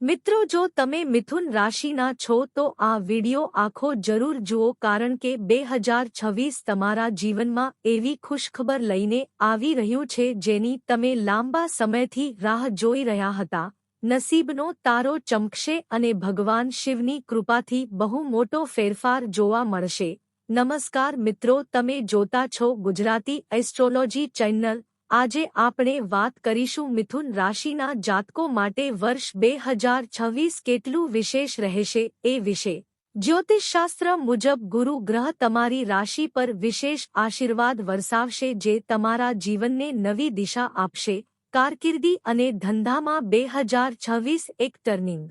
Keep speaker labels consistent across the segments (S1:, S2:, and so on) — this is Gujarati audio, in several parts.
S1: મિત્રો, જો તમે મિથુન રાશિના છો, તો આ વિડિયો આખો જરૂર જુઓ, કારણ કે બે હજાર છવ્વીસ તમારા જીવનમાં એવી ખુશખબર લઈને આવી રહ્યું છે, જેની તમે લાંબા સમયથી રાહ જોઈ રહ્યા હતા. નસીબનો તારો ચમકશે અને ભગવાન શિવની કૃપાથી બહુ મોટો ફેરફાર જોવા મળશે. નમસ્કાર મિત્રો, તમે જોતા છો ગુજરાતી એસ્ટ્રોલોજી ચેનલ આજે આપણે વાત કરીશું મિથુન રાશિના જાતકો માટે વર્ષ બે હજાર છવ્વીસ કેટલું વિશેષ રહેશે એ વિશે. જ્યોતિષશાસ્ત્ર મુજબ ગુરુ ગ્રહ તમારી રાશિ પર વિશેષ આશીર્વાદ વરસાવશે જે તમારા જીવનને નવી દિશા આપશે. કારકિર્દી અને ધંધામાં બે હજાર છવ્વીસ એક ટર્નિંગ.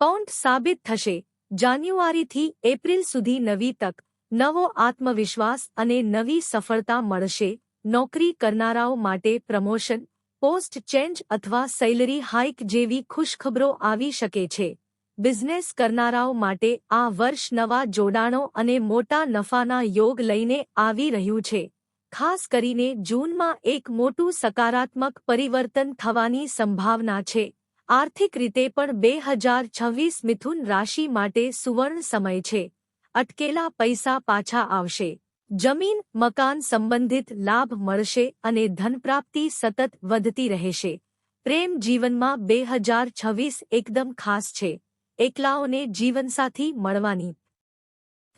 S1: પોઈન્ટ સાબિત થશે. જાન્યુઆરીથી એપ્રિલ સુધી નવી તક, નવો આત્મવિશ્વાસ અને નવી સફળતા મળશે. નોકરી કરનારાઓ માટે પ્રમોશન, પોસ્ટ ચેન્જ અથવા સેલરી હાઇક જેવી ખુશખબરો આવી શકે છે. બિઝનેસ કરનારાઓ માટે આ વર્ષ નવા જોડાણો અને મોટા નફાના યોગ લઈને આવી રહ્યું છે. ખાસ કરીને જૂનમાં એક મોટું સકારાત્મક પરિવર્તન થવાની સંભાવના છે. આર્થિક રીતે પણ બે હજાર છવ્વીસ મિથુન રાશિ માટે સુવર્ણ સમય છે. અટકેલા પૈસા પાછા આવશે. જમીન, મકાન સંબંધિત લાભ મળશે અને ધનપ્રાપ્તિ સતત વધતી રહેશે. પ્રેમ જીવનમાં બે હજાર છવ્વીસ એકદમ ખાસ છે. એકલાઓને જીવનસાથી મળવાની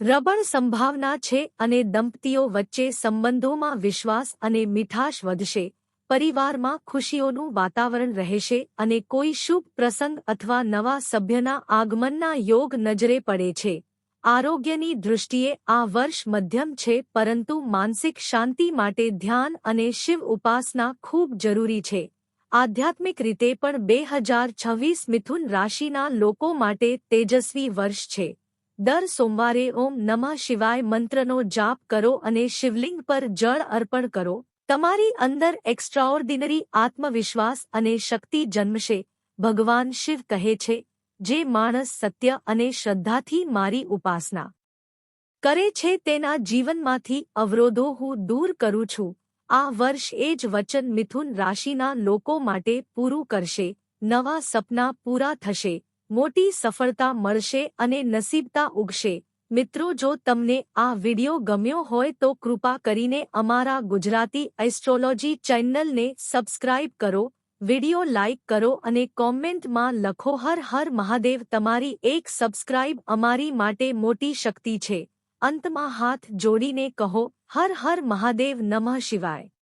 S1: રબણ સંભાવના છે અને દંપતીઓ વચ્ચે સંબંધોમાં વિશ્વાસ અને મીઠાશ વધશે. પરિવારમાં ખુશીઓનું વાતાવરણ રહેશે અને કોઈ શુભ પ્રસંગ અથવા નવા સભ્યના આગમનના યોગ નજરે પડે છે. આરોગ્યની દૃષ્ટિએ આ વર્ષ મધ્યમ છે, પરંતુ માનસિક શાંતિ માટે ધ્યાન અને શિવ ઉપાસના ખૂબ જરૂરી છે. આધ્યાત્મિક રીતે પણ બે હજાર છવ્વીસ મિથુન રાશિના લોકો માટે તેજસ્વી વર્ષ છે. દર સોમવારે ઓમ નમઃ શિવાય મંત્રનો જાપ કરો અને શિવલિંગ પર જળ અર્પણ કરો. તમારી અંદર એક્સ્ટ્રાઓર્ડિનરી આત્મવિશ્વાસ અને શક્તિ જન્મશે. ભગવાન શિવ કહે છે જે માણસ સત્ય અને શ્રદ્ધાથી મારી ઉપાસના કરે છે તેના જીવનમાંથી અવરોધો હું દૂર કરું છું. આ વર્ષ એ જ વચન મિથુન રાશિના લોકો માટે પૂરું કરશે. નવા સપના પૂરા થશે. મોટી સફળતા મળશે અને નસીબતા ઉગશે. મિત્રો, જો તમને આ વિડિયો ગમ્યો હોય તો કૃપા કરીને અમારા ગુજરાતી એસ્ટ્રોલોજી ચેનલને સબસ્ક્રાઇબ કરો. વિડિયો લાઇક કરો અને કોમેન્ટમાં લખો, હર હર મહાદેવ, તમારી એક સબસ્ક્રાઇબ અમારી માટે મોટી શક્તિ છે. અંતમાં હાથ જોડીને કહો, હર હર મહાદેવ નમઃ શિવાય.